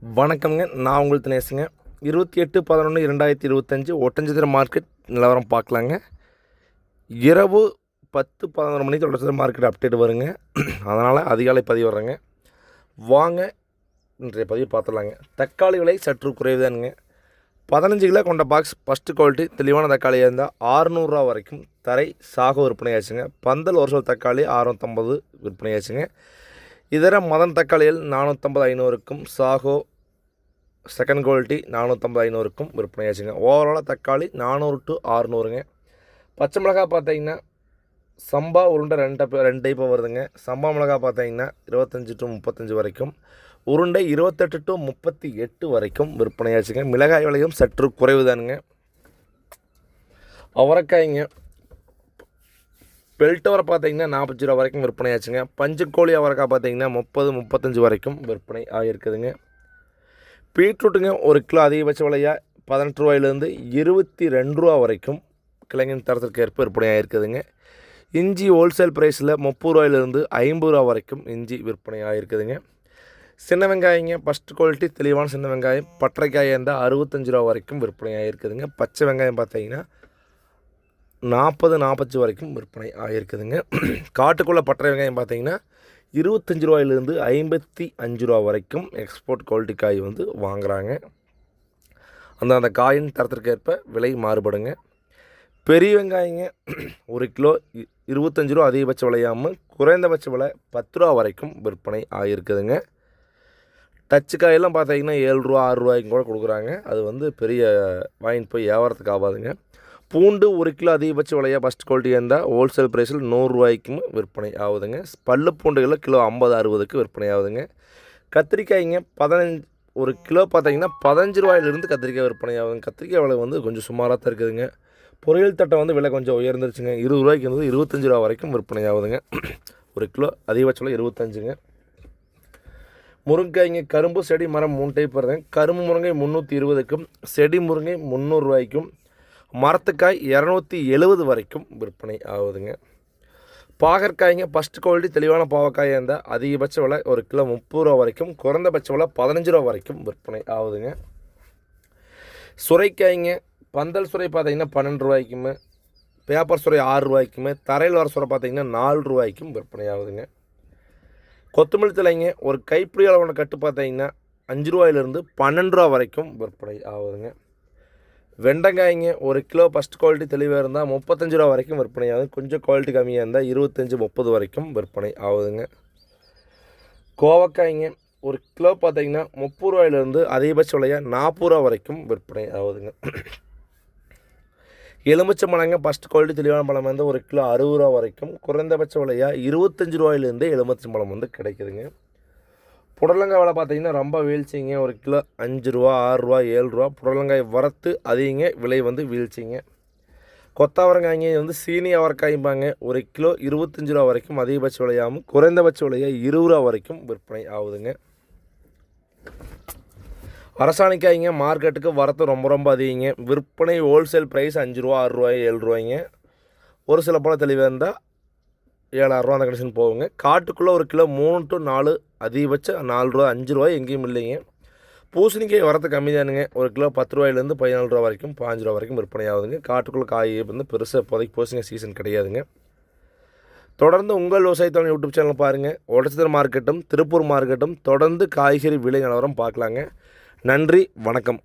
வணக்கம்ங்க. நான் உங்களுக்கு தினேசுங்க. இருபத்தி எட்டு பதினொன்று இரண்டாயிரத்தி இருபத்தஞ்சி ஒட்டஞ்சத்திர மார்க்கெட் நிலவரம் பார்க்கலாங்க. இரவு பத்து பதினொரு மணிக்கு ஒட்டஞ்சத்திர மார்க்கெட் அப்டேட் வருங்க. அதனால் அதிகாலை பதிவு வர்றேங்க. வாங்க இன்றைய பதிவு பார்த்துடலாங்க. தக்காளி விலை சற்று குறைவுதானுங்க. பதினஞ்சு கிலோ கொண்ட பாக்ஸ் ஃபஸ்ட்டு குவாலிட்டி தெளிவான தக்காளியாக இருந்தால் ஆறுநூறுரூவா வரைக்கும் தரை சாகு விற்பனையாச்சுங்க. பந்தல் ஒரு சொல் தக்காளி அறுநூத்தம்பது விற்பனையாச்சுங்க. இதர மதன் தக்காளிகள் நானூற்றம்பது ஐநூறுக்கும் சாகோ செகண்ட் குவாலிட்டி நானூற்றம்பது ஐநூறுக்கும் விற்பனையாச்சுங்க. ஓவராலாக தக்காளி நானூறு டு ஆறுநூறுங்க பச்சை மிளகாய் பார்த்தீங்கன்னா சம்பா உருண்டை ரெண்டு டைப் ரெண்டு டைப்பாக வருதுங்க. சம்பா மிளகாய் பார்த்தீங்கன்னா இருபத்தஞ்சி டு முப்பத்தஞ்சு வரைக்கும். உருண்டை இருபத்தெட்டு டு முப்பத்தி எட்டு வரைக்கும் விற்பனையாச்சுங்க. மிளகாய் விலையும் சற்று குறைவு தானுங்க அவரைக்காய்ங்க பெல்டவரை பார்த்தீங்கன்னா நாற்பத்தஞ்சு ரூபா வரைக்கும் விற்பனை ஆச்சுங்க பஞ்சுக்கோழி அவரைக்காய் பார்த்தீங்கன்னா முப்பது முப்பத்தஞ்சு வரைக்கும் விற்பனை ஆகியிருக்குதுங்க. பீட்ரூட்டுங்க ஒரு கிலோ அதிகபட்ச விலையாக பதினெட்டு ரூபாயிலேருந்து இருபத்தி ரெண்டு ரூபா வரைக்கும் கிழங்கின் தரத்திற்கு ஏற்ப விற்பனை இருக்குதுங்க. இஞ்சி ஹோல்சேல் ப்ரைஸில் முப்பது ரூபாயிலிருந்து ஐம்பது ரூபா வரைக்கும் இஞ்சி விற்பனை இருக்குதுங்க. சின்ன வெங்காயங்க ஃபஸ்ட் குவாலிட்டி தெளிவான சின்ன வெங்காயம் பட்டரைக்காய் இருந்தால் அறுபத்தஞ்சு ரூபா வரைக்கும் விற்பனை ஆகிருக்குதுங்க பச்சை வெங்காயம் பார்த்தீங்கன்னா நாற்பது நாற்பத்தஞ்சு வரைக்கும் விற்பனை ஆகியிருக்குதுங்க காட்டுக்குள்ளே பட்டறை வெங்காயம் பார்த்தீங்கன்னா இருபத்தஞ்சி ரூபாயிலேருந்து ஐம்பத்தி அஞ்சு ரூபா வரைக்கும் எக்ஸ்போர்ட் குவாலிட்டி காய் வந்து வாங்குகிறாங்க அந்த அந்த காயின் தரத்திற்கேற்ப விலை மாறுபடுங்க. பெரிய வெங்காயங்க ஒரு கிலோ இருபத்தஞ்சி இருபத்தஞ்சு ரூபா அதிகபட்ச விலையாமல் குறைந்தபட்ச விலை பத்து ரூபா வரைக்கும் விற்பனை ஆகியிருக்குதுங்க. டச்சு காயெல்லாம் பார்த்தீங்கன்னா ஏழு ரூபா ஆறு ரூபாய்க்கும் கூட கொடுக்குறாங்க. அது வந்து பெரிய வாங்கிட்டு போய் வியாபாரத்துக்கு ஆகாதுங்க. பூண்டு ஒரு கிலோ அதிகபட்ச விலையாக ஃபஸ்ட் குவாலிட்டியாக இருந்தால் ஹோல்சேல் ப்ரைஸில் நூறுரூவாய்க்கும் விற்பனை ஆகுதுங்க. பல்லு பூண்டுகளில் கிலோ ஐம்பது அறுபதுக்கு விற்பனை ஆகுதுங்க. கத்திரிக்காய்ங்க பதினஞ்சு ஒரு கிலோ பார்த்தீங்கன்னா பதினஞ்சு ரூபாயிலிருந்து கத்திரிக்காய் விற்பனை ஆகுதுங்க. கத்திரிக்காய் விலை வந்து கொஞ்சம் சுமாராக தான் இருக்குதுங்க. பொரியல் தட்டை வந்து விலை கொஞ்சம் உயர்ந்துருச்சுங்க. இருபது ரூபாய்க்கு இருந்து இருபத்தஞ்சு ரூபா வரைக்கும் விற்பனை ஆகுதுங்க. ஒரு கிலோ அதிகபட்ச விலை இருபத்தஞ்சுங்க. முருங்கைங்க கரும்பு செடி மரம் மூணு டைப் வருதுங்க கரும்பு முருங்கை முந்நூற்றி இருபதுக்கும் செடி முருங்கை முந்நூறுரூவாய்க்கும் மரத்துக்காய் இரநூத்தி எழுபது வரைக்கும் விற்பனை ஆகுதுங்க. பாகற்காய்ங்க ஃபஸ்ட் குவாலிட்டி தெளிவான பாவக்காயாக இருந்தால் அதிகபட்ச விலை ஒரு கிலோ முப்பது ரூபா வரைக்கும் குறைந்தபட்ச விலை பதினஞ்சு ரூபா வரைக்கும் விற்பனை ஆகுதுங்க. சுரைக்காய்ங்க பந்தல் சுரை பார்த்தீங்கன்னா பன்னெண்டு ரூபாய்க்குமே பேப்பர் சுரை ஆறு ரூபாய்க்குமே தரையில் வர சுரை பார்த்தீங்கன்னா நாலு ரூபாய்க்கும் விற்பனை ஆகுதுங்க. கொத்தமல்லி தலைங்க ஒரு கைப்பிடி அளவான கட்டு பார்த்தீங்கன்னா அஞ்சு ரூபாயிலிருந்து பன்னெண்டு ரூபா வரைக்கும் விற்பனை ஆகுதுங்க. வெண்டைக்காய்ங்க ஒரு கிலோ ஃபஸ்ட் குவாலிட்டி தெளிவாக இருந்தால் முப்பத்தஞ்சு ரூபா வரைக்கும் விற்பனை ஆகுது. கொஞ்சம் குவாலிட்டி கம்மியாக இருந்தால் இருபத்தஞ்சி முப்பது வரைக்கும் விற்பனை ஆகுதுங்க. கோவக்காய்ங்க ஒரு கிலோ பார்த்தீங்கன்னா முப்பது ரூபாயிலிருந்து அதிகபட்ச விலையாக நாற்பது ரூபா வரைக்கும் விற்பனை ஆகுதுங்க. எலுமிச்சை பழங்க ஃபஸ்ட் குவாலிட்டி தெளிவான பழம் வந்து ஒரு கிலோ அறுபது ரூபா வரைக்கும் குறைந்தபட்ச விலையாக இருபத்தஞ்சி ரூபாயிலேருந்து எலுமிச்சை பழம் வந்து கிடைக்குதுங்க. புடலங்காய் விலை பார்த்தீங்கன்னா ரொம்ப வீழ்ச்சிங்க. ஒரு கிலோ அஞ்சு ரூபா ஆறு ரூபா ஏழு ரூபா. புடலங்காய் வரத்து அதிகங்க விலை வந்து வீழ்ச்சிங்க. கொத்தாவரங்காய்ங்க வந்து சீனி அவரைக்காய்ம்பாங்க. ஒரு கிலோ இருபத்தஞ்சி ரூபா வரைக்கும் அதிகபட்ச விலையாகவும் குறைந்தபட்ச விலையாக இருபது ரூபா வரைக்கும் விற்பனை ஆகுதுங்க. அரசாணிக்காய்ங்க மார்க்கெட்டுக்கு வரத்து ரொம்ப ரொம்ப அதிகங்க. விற்பனை ஹோல்சேல் ப்ரைஸ் அஞ்சு ரூபா ஆறு ரூபாய் ஏழு ரூபாய்ங்க. ஒரு சில பழம் தெளிவாக இருந்தால் ஏழாயிரரூவா அந்த கண்டிஷன் போகுங்க. காட்டுக்குள்ளே ஒரு கிலோ மூணு டு நாலு அதிகபட்சம் நாலு ரூபா அஞ்சு ரூபாய் எங்கேயும் இல்லைங்க. பூசணிக்காய் வரத்து கம்மி தானுங்க ஒரு கிலோ பத்து ரூபாயிலேருந்து பதினாலு ரூபா வரைக்கும் பாஞ்சு ரூபா வரைக்கும் விற்பனை ஆகுதுங்க காட்டுக்குள்ளே காய் வந்து பெருசாக இப்போதைக்கு பூசணிக்காய் சீசன் கிடையாதுங்க. தொடர்ந்து உங்கள் விவசாயத்தோட யூடியூப் சேனல் பாருங்கள் ஒடச்சதர் மார்க்கெட்டும் திருப்பூர் மார்க்கெட்டும் தொடர்ந்து காய்கறி விலை நிலவரம் பார்க்கலாங்க. நன்றி வணக்கம்.